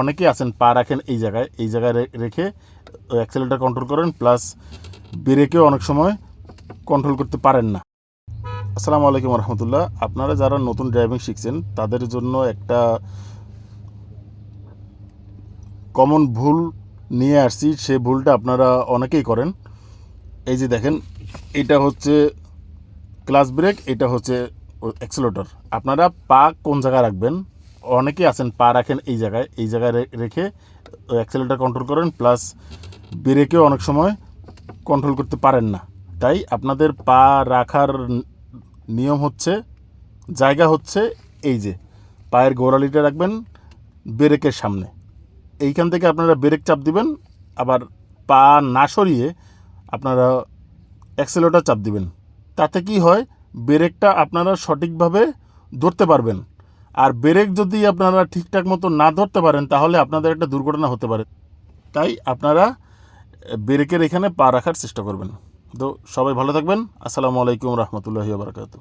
অনেকেই আছেন, পা রাখেন এই জায়গায়। এই জায়গায় রেখে অ্যাক্সেলেটার কন্ট্রোল করেন প্লাস ব্রেকেও অনেক সময় কন্ট্রোল করতে পারেন না। আসসালামু আলাইকুম রহমতুল্লাহ। আপনারা যারা নতুন ড্রাইভিং শিখছেন, তাদের জন্য একটা কমন ভুল নিয়ে আসছি। সে ভুলটা আপনারা অনেকেই করেন। এই যে দেখেন, এটা হচ্ছে ক্লাস ব্রেক এটা হচ্ছে অ্যাক্সেলেটর আপনারা পা কোন জায়গায় রাখবেন? অনেকেই আছেন, পা রাখেন এই জায়গায় এই জায়গায় রেখে অ্যাক্সেলেটার কন্ট্রোল করেন প্লাস ব্রেকেও অনেক সময় কন্ট্রোল করতে পারেন না। তাই আপনাদের পা রাখার নিয়ম হচ্ছে, জায়গা হচ্ছে এই যে, পায়ের গোড়ালিটা রাখবেন ব্রেকের সামনে। এইখান থেকে আপনারা ব্রেক চাপ দিবেন, আবার পা না সরিয়ে আপনারা অ্যাক্সেলেটার চাপ দিবেন। তাতে কি হয় ব্রেকটা আপনারা সঠিকভাবে ধরতে পারবেন। আর ব্রেক যদি আপনারা ঠিকঠাক মতো না ধরতে পারেন, তাহলে আপনাদের একটা দুর্ঘটনা হতে পারে। তাই আপনারা ব্রেকের এখানে পা রাখার চেষ্টা করবেন। তো সবাই ভালো থাকবেন। আসসালামু আলাইকুম রহমতুল্লাহি বারকাতু